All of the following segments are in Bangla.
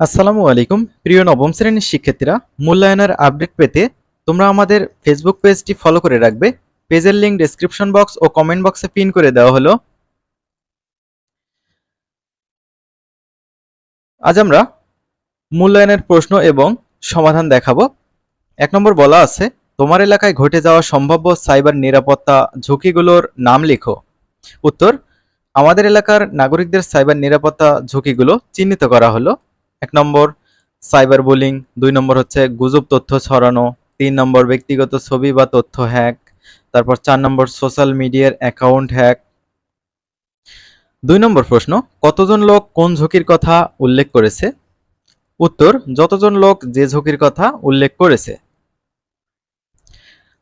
আসসালামু আলাইকুম। প্রিয় নবম শ্রেণির শিক্ষার্থীরা, মূল্যায়নের আপডেট পেতে তোমরা আমাদের ফেসবুক পেজটি ফলো করে রাখবে। পেজের লিঙ্ক ডেসক্রিপশন বক্স ও কমেন্ট বক্সে পিন করে দেওয়া হলো। আজ আমরা মূল্যায়নের প্রশ্ন এবং সমাধান দেখাবো। এক নম্বর বলা আছে, তোমার এলাকায় ঘটে যাওয়া সম্ভাব্য সাইবার নিরাপত্তা ঝুঁকিগুলোর নাম লিখো। উত্তর, আমাদের এলাকার নাগরিকদের সাইবার নিরাপত্তা ঝুঁকিগুলো চিহ্নিত করা হলো। এক নম্বর, সাইবার বুলিং। দুই নম্বর হচ্ছে গুজব, তথ্য ছড়ানো। তিন নম্বর, ব্যক্তিগত ছবি বা তথ্য হ্যাক। তারপর চার নম্বর, সোশ্যাল মিডিয়ার অ্যাকাউন্ট হ্যাক। দুই নম্বর প্রশ্ন, কতজন লোক কোন ঝুঁকির কথা উল্লেখ করেছে? উত্তর, যতজন লোক যে ঝুঁকির কথা উল্লেখ করেছে।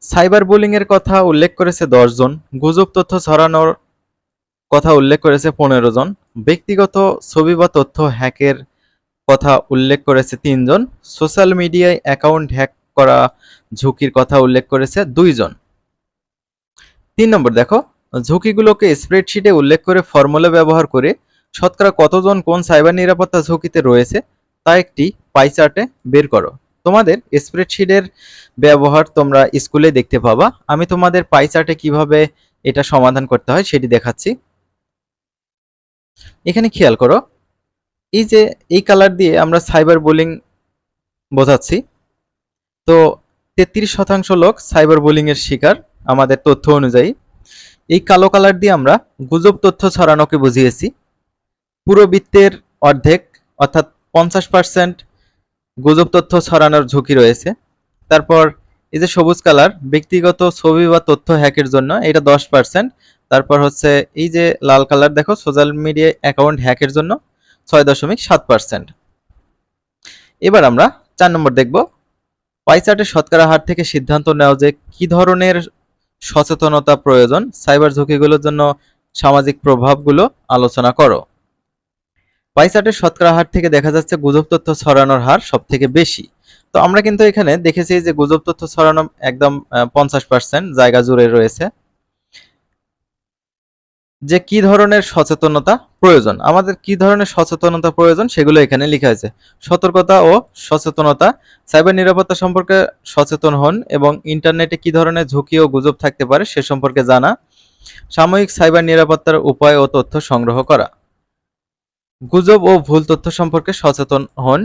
সাইবার বুলিং এর কথা উল্লেখ করেছে দশ জন, গুজব, তথ্য ছড়ানোর কথা উল্লেখ করেছে পনেরো জন। ব্যক্তিগত ছবি বা তথ্য হ্যাকের কথা উল্লেখ করেছে তিনজন। সোশ্যাল মিডিয়ায় অ্যাকাউন্ট হ্যাক করা ঝুঁকির কথা উল্লেখ করেছে দুইজন। তিন নম্বর, দেখো, ঝুঁকিগুলোকে স্প্রেডশিটে উল্লেখ করে ফর্মুলা ব্যবহার করে শতকরা কতজন কোন সাইবার নিরাপত্তা ঝুঁকিতে রয়েছে তা একটি পাইচার্টে বের করো। তোমাদের স্প্রেডশিটের ব্যবহার তোমরা স্কুলে দেখতে পাবা। আমি তোমাদের পাইচার্টে কীভাবে এটা সমাধান করতে হয় সেটি দেখাচ্ছি। এখানে খেয়াল করো এই যে, এই কালার দিয়ে আমরা সাইবার বুলিং বোঝাচ্ছি। তো তেত্রিশ শতাংশ লোক সাইবার বুলিং এর শিকার আমাদের তথ্য অনুযায়ী। এই কালো কালার দিয়ে আমরা গুজব তথ্য ছড়ানোকে বুঝিয়েছি। পুরো বৃত্তের অর্ধেক, অর্থাৎ পঞ্চাশ পার্সেন্ট গুজব তথ্য ছড়ানোর ঝুঁকি রয়েছে। তারপর এই যে সবুজ কালার ব্যক্তিগত ছবি বা তথ্য হ্যাকের জন্য এটা দশ পার্সেন্ট তারপর হচ্ছে এই যে লাল কালার দেখো সোশ্যাল মিডিয়া অ্যাকাউন্ট হ্যাকের জন্য ছয় দশমিক সাত পার্সেন্ট। এবার আমরা চার নম্বর দেখব। পাইচার্টের শতকরা হার থেকে সিদ্ধান্ত নেওয়া যে কি ধরনের সচেতনতা প্রয়োজন, সাইবার ঝুঁকিগুলোর জন্য সামাজিক প্রভাবগুলো আলোচনা করো। পাইচার্টের শতকরা হার থেকে দেখা যাচ্ছে গুজব তথ্য ছড়ানোর হার সব থেকে বেশি। তো আমরা কিন্তু এখানে দেখেছি যে গুজব তথ্য ছড়ানো একদম পঞ্চাশ পার্সেন্ট, জায়গা জুড়ে রয়েছে। যে কি ধরনের সচেতনতা প্রয়োজন? আমাদের কি ধরনের সচেতনতা প্রয়োজন সেগুলো এখানে লেখা আছে। সতর্কতা ও সচেতনতা, সাইবার নিরাপত্তা সম্পর্কে সচেতন হন এবং ইন্টারনেটে কি ধরনের ঝুঁকি ও গুজব থাকতে পারে সে সম্পর্কে জানা। সাময়িক সাইবার নিরাপত্তার উপায় ও তথ্য সংগ্রহ করা। গুজব ও ভুল তথ্য সম্পর্কে সচেতন হন।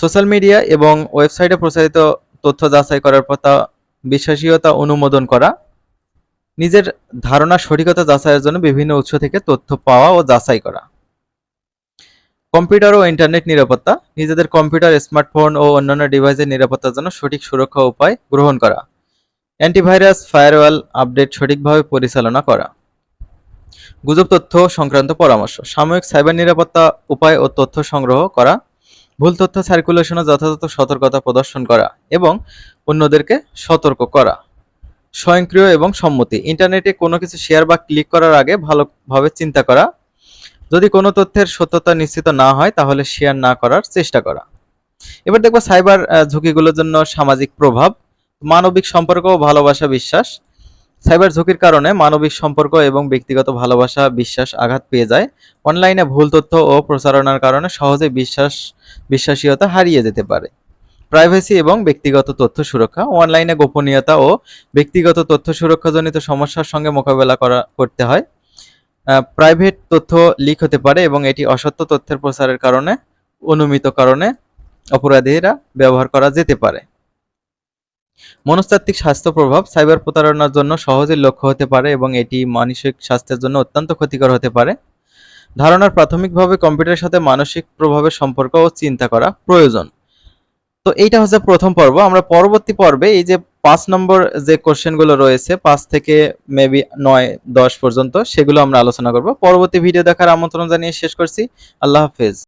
সোশ্যাল মিডিয়া এবং ওয়েবসাইটে প্রচারিত তথ্য যাচাই করার পর তা বিশ্বাসীয়তা অনুমোদন করা। নিজের ধারণা সঠিকতা যাচাইয়ের জন্য বিভিন্ন উৎস থেকে তথ্য পাওয়া ও যাচাই করা। কম্পিউটার ও ইন্টারনেট নিরাপত্তা, নিজেদের কম্পিউটার, স্মার্টফোন ও অন্যান্য ডিভাইসের নিরাপত্তার জন্য সঠিক সুরক্ষা উপায় গ্রহণ করা। অ্যান্টিভাইরাস, ফায়ারওয়াল আপডেট সঠিকভাবে পরিচালনা করা। গুজব তথ্য সংক্রান্ত পরামর্শ, সাময়িক সাইবার নিরাপত্তা উপায় ও তথ্য সংগ্রহ করা, ভুল তথ্য সার্কুলেশনে যথাযথ সতর্কতা প্রদর্শন করা এবং অন্যদেরকে সতর্ক করা। স্বয়ংক্রিয় এবং সম্মতি। ইন্টারনেটে কোনো কিছু শেয়ার বা ক্লিক করার আগে ভালোভাবে চিন্তা করা। যদি কোনো তথ্যের সত্যতা নিশ্চিত না হয়, তাহলে শেয়ার না করার চেষ্টা করা। এবার দেখব সাইবার ঝুঁকিগুলোর জন্য সামাজিক প্রভাব, মানবিক সম্পর্ক ও ভালোবাসা বিশ্বাস। সাইবার ঝুঁকির কারণে মানবিক সম্পর্ক এবং ব্যক্তিগত ভালোবাসা বিশ্বাস আঘাত পেয়ে যায়। অনলাইনে ভুল তথ্য ও প্রচারণার কারণে সহজে বিশ্বাস, বিশ্বাসীয়তা হারিয়ে যেতে পারে। প্রাইভেসি এবং ব্যক্তিগত তথ্য সুরক্ষা অনলাইনে গোপনীয়তা ও ব্যক্তিগত তথ্য সুরক্ষাজনিত সমস্যার সঙ্গে মোকাবেলা করা, করতে হয়। প্রাইভেট তথ্য লিক হতে পারে এবং এটি অসত্য তথ্যের প্রচারের কারণে, অনুমিত কারণে অপরাধীরা ব্যবহার করা যেতে পারে। মনস্তাত্ত্বিক স্বাস্থ্য প্রভাব সাইবার প্রতারণার জন্য সহজে লক্ষ্য হতে পারে এবং এটি মানসিক স্বাস্থ্যের জন্য অত্যন্ত ক্ষতিকর হতে পারে। ধারণার প্রাথমিকভাবে কম্পিউটারের সাথে মানসিক প্রভাবের সম্পর্ক ও চিন্তা করা প্রয়োজন। তো এইটা হচ্ছে প্রথম পর্ব। আমরা পরবর্তী পর্বে এই যে পাঁচ নম্বর যে কোশ্চেনগুলো রয়েছে, পাঁচ থেকে মেবি নয়, দশ পর্যন্ত, সেগুলো আমরা আলোচনা করব। পরবর্তী ভিডিও দেখার আমন্ত্রণ জানিয়ে শেষ করছি। আল্লাহ হাফেজ।